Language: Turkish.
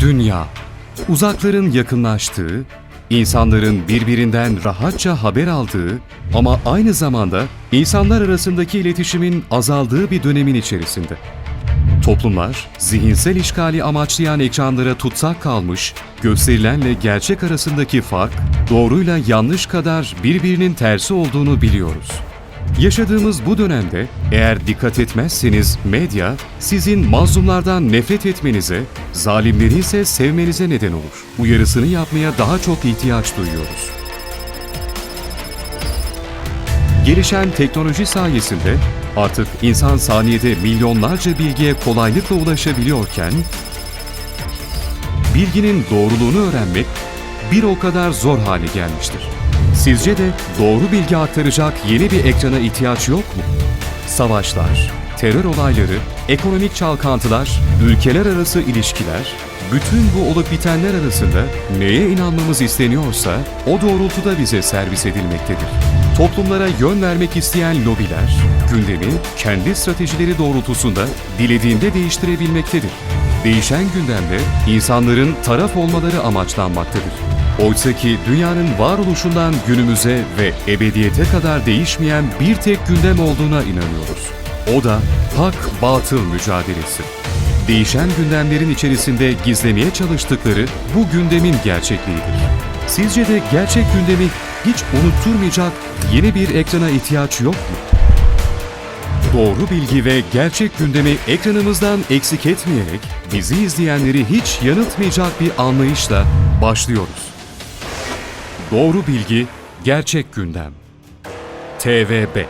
Dünya, uzakların yakınlaştığı, insanların birbirinden rahatça haber aldığı ama aynı zamanda insanlar arasındaki iletişimin azaldığı bir dönemin içerisinde. Toplumlar, zihinsel işgali amaçlayan ekranlara tutsak kalmış, gösterilenle gerçek arasındaki fark, doğruyla yanlış kadar birbirinin tersi olduğunu biliyoruz. Yaşadığımız bu dönemde eğer dikkat etmezseniz medya sizin mazlumlardan nefret etmenize, zalimleri ise sevmenize neden olur. Uyarısını yapmaya daha çok ihtiyaç duyuyoruz. Gelişen teknoloji sayesinde artık insan saniyede milyonlarca bilgiye kolaylıkla ulaşabiliyorken, bilginin doğruluğunu öğrenmek bir o kadar zor hale gelmiştir. Sizce de doğru bilgi aktaracak yeni bir ekrana ihtiyaç yok mu? Savaşlar, terör olayları, ekonomik çalkantılar, ülkeler arası ilişkiler, bütün bu olup bitenler arasında neye inanmamız isteniyorsa o doğrultuda bize servis edilmektedir. Toplumlara yön vermek isteyen lobiler, gündemi kendi stratejileri doğrultusunda dilediğinde değiştirebilmektedir. Değişen gündemde insanların taraf olmaları amaçlanmaktadır. Oysa ki dünyanın varoluşundan günümüze ve ebediyete kadar değişmeyen bir tek gündem olduğuna inanıyoruz. O da hak-batıl mücadelesi. Değişen gündemlerin içerisinde gizlemeye çalıştıkları bu gündemin gerçekliğidir. Sizce de gerçek gündemi hiç unutturmayacak yeni bir ekrana ihtiyaç yok mu? Doğru bilgi ve gerçek gündemi ekranımızdan eksik etmeyerek bizi izleyenleri hiç yanıltmayacak bir anlayışla başlıyoruz. Doğru bilgi, gerçek gündem. TV5